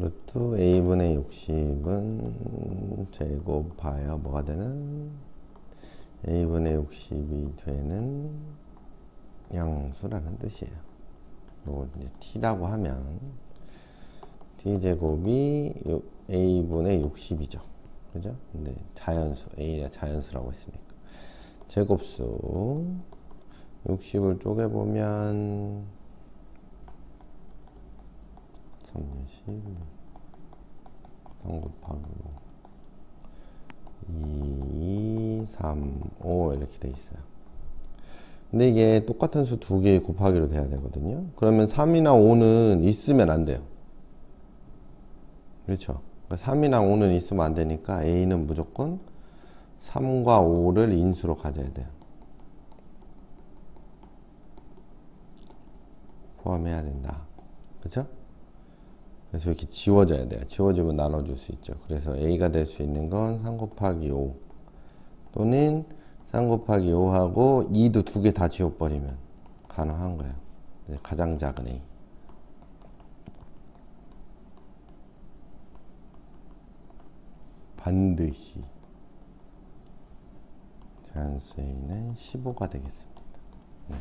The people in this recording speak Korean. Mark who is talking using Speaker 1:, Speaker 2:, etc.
Speaker 1: 루트 a분의 60은 제곱하여 뭐가 되는 a분의 60이 되는 양수라는 뜻이에요. 요걸 이제 t라고 하면 t 제곱이 요 a분의 60이죠. 그죠? 근데 자연수 a가 자연수라고 했으니까 제곱수 60을 쪼개보면 30 3 곱하기 2 3 5 이렇게 돼 있어요. 근데 이게 똑같은 수 두 개 곱하기로 돼야 되거든요. 그러면 3이나 5는 있으면 안 돼요. 그렇죠? 그러니까 3이나 5는 있으면 안 되니까 A는 무조건 3과 5를 인수로 가져야 돼요. 포함해야 된다. 그렇죠? 그래서 이렇게 지워져야 돼요. 지워지면 나눠줄 수 있죠. 그래서 A가 될 수 있는 건 3 곱하기 5 또는 3 곱하기 5하고 2도 두 개 다 지워버리면 가능한 거예요. 네, 가장 작은 A. 반드시 자연수 A는 15가 되겠습니다. 네.